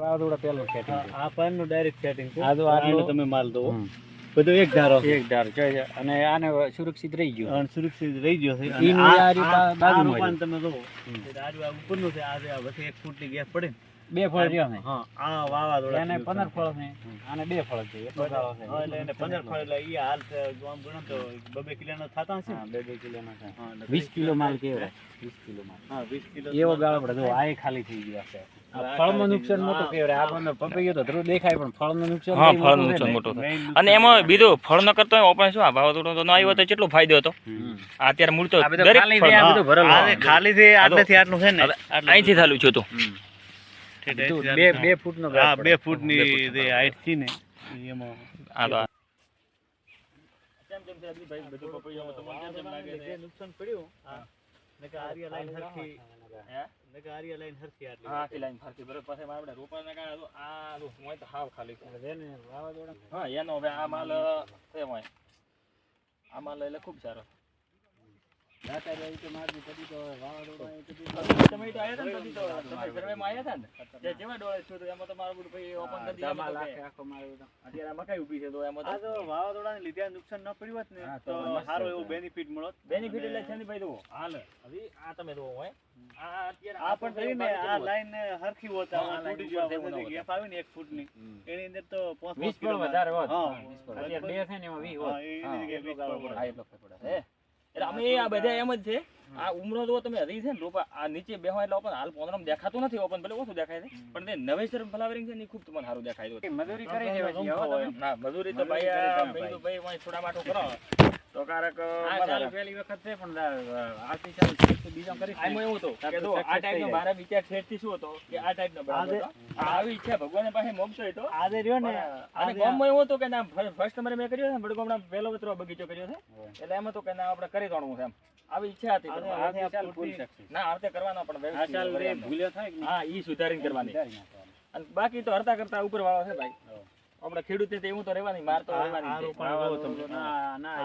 વાવાઝોડા પહેલું setting આ પાનનું ડાયરેક્ટ સેટિંગ આ જો આટલું- તમે માલ દો. બધું એક ધારો એક ધાર છે છે. અને આને સુરક્ષિત રહી ગયું. અને સુરક્ષિત રહી ગયો છે. અને આ- આ રીતે આ- બાજુમાં આ રોપાને છે. તમે જો આ ઉપરનું છે. આ આ વચ્ચે એક ફૂટની ગેપ પડે બે ફળ રહ્યો ને? હા આ વાવાઝોડા એને પંદર ફળ છે. આને બે ફળ છે. એટલે એને પંદર ફળ એટલે ઈ હાલ આમ ગણો તો કિલોના થતા હશે હા, કિલોનો કિલો માલ કેવાય. વીસ કિલો માલ. હા, 20 કિલો એવો ગાળો પડે. જો આ ખાલી થઈ ગયા છે ફળમાં નુકસાન મોટું કહેવાય આપણને પપૈયું તો ધરું દેખાય પણ ફળનું નુકસાન હા ફળનું નુકસાન મોટું અને એમાં બીજું ફળ ન કરતો હોય આપણે શું આ વાવાઝોડું તો ન આવ્યો તો કેટલો ફાયદો હતો? અત્યારે મૂળ તો દરેક ખાલી છે, આટલેથી આટલું ને? અહીંથી બે ફૂટ બે ફૂટનો હા બે ફૂટની જે હાઈટ છે ને એમાં. આ. તો આ. નુકસાન પડ્યું આર્યા લાઈન હરખી હે? નકર આર્યા લાઈન હરખી આટલી હા, આખી. બરોબર. આપણે રોપાના કારણે તો આ હોય તો હાવ ખાલી છે. એને વાવાઝોડા હા, એનો હવે આ માલ હોય. આ માલ એટલે ખૂબ સારો નુકસાન ન પડ્યું ને તો સારો એવો બેનિફિટ મળત બેનિફિટ એટલે છે ને ભાઈ જુઓ હાલ હવે આ તમે જુઓ હોય આ અત્યારે આ પણ ને આ લાઈન હરખી હોત આ તૂટી ઉપર ગયો થયું આપણે ન જે હોત. gap આવી ને એક હમ. એની અંદર તો પાંચ વીસ પાંચ કિલો વધારે હોત. અત્યારે બે છે ને એમાં 20 હોત. હા, એની જગ્યાએ એટલો વીસ ગાળો પણ પડે. પડે. હા, એટલો પડે. હે એટલે અમે આ બધા એમ જ છે. આ ઉમરો જો તમે હરી છે ને રૂપા આ નીચે બેહવા એટલે ઓપન હાલ પોંદરમ દેખાતું નથી ઓપન ભલે ઓછું દેખાય છે પણ તે નવેસર ફલાવરિંગ છે ને ખૂબ તમને સારું દેખાય છે. મજૂરી કરી દેવા ના મજૂરી તો ભાઈ ભાઈ થોડા માટો કરો. તો કારક. પહેલી વખત છે પણ બીજો. આમાં એવું કે તો જો આ ટાઈપનો મારા વિચાર છેડથી શું હતો કે આ ટાઈપનો બરાબર આજે- હતો. આ આવી ઈચ્છા ભગવાને પાસે મોગતો હતો આજે રહ્યો ને અને ગામમાં એવું હતું કે ના ફર્સ્ટ નંબરે મેં કર્યો છે ને વડગામના પહેલો વતરો બગીચો કર્યો છે એટલે એમ હતું કે ના આપણે કરી દોડવું છે એમ આવી ઈચ્છા હતી. ના આવતે કરવાનો પણ. ભૂલ્યો થાય હા ઈ સુધારીને કરવાની. અને બાકી તો હરતા કરતા ઉપર વાળો છે ભાઈ. આપણે ખેડૂતે તો એવું તો રહેવાની માર તો રહેવાની વાવાઝોડું. ના- ના.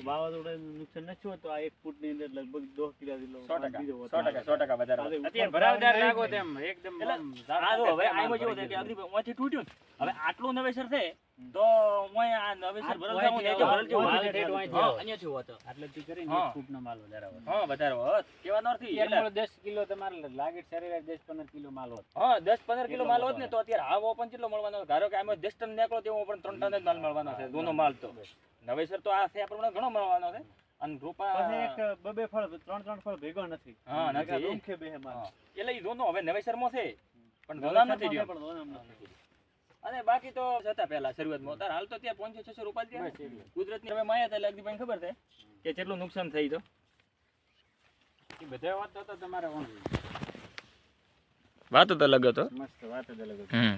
વાવાઝોડાનું નુકસાન ન થયું તો આ એક ફૂટની અંદર લગભગ દોઢ કિલો જેટલો સો ટકા. સો ટકા સો ટકા વધારે ભરાવદાર લાગો તેમ એકદમ હવે આમાં જેવું છે કે અગ્રી અગદી તૂટ્યું હવે આટલું નવેસર છે તો ઓય આ નવેસર ભરલ જાવું ને, ભરલ માલ ભરલ વાય થયો. ઓયથી હા, હતો. એટલે તી કરીને. એક ફૂટનો માલ વધારે આવે. હા વધારે હોત કહેવાનો અર્થથી એટલે મળે દસ કિલો તમારે લાગે સરેરાશ દસ પંદર કિલો માલ હોત. હા 10 15 કિલો માલ હોત ને તો અત્યારે હાવ ઓપન કેટલો મળવાનો ધારો કે આમાં દસ ટન નીકળો તેવો પણ ત્રણ ટન જ માલ મળવાનો છે દોનો માલ તો. નવેસર તો આ છે આપણે પ્રમાણે ઘણો મળવાનો છે. અને રોપા પછી એક બબે ફળ ત્રણ ત્રણ ફળ ભેગો નથી. હા, નથી. એટલે ઈ દોનો હવે નવેસરમાં છે. પણ દોના નથી રહ્યો. પણ દોનામાં નથી. અને બાકી તો જતા પહેલા શરૂઆતમાં. તાર હાલ તો ત્યાં પાંચસો છસો રૂપિયા જ. કુદરતની હવે માયા થાય એટલે પણ ખબર છે કે કેટલું નુકસાન થઈ તો. એ બધા વાત તો તમારે વાત તો અલગ હતો. મસ્ત વાત જ અલગ હતી.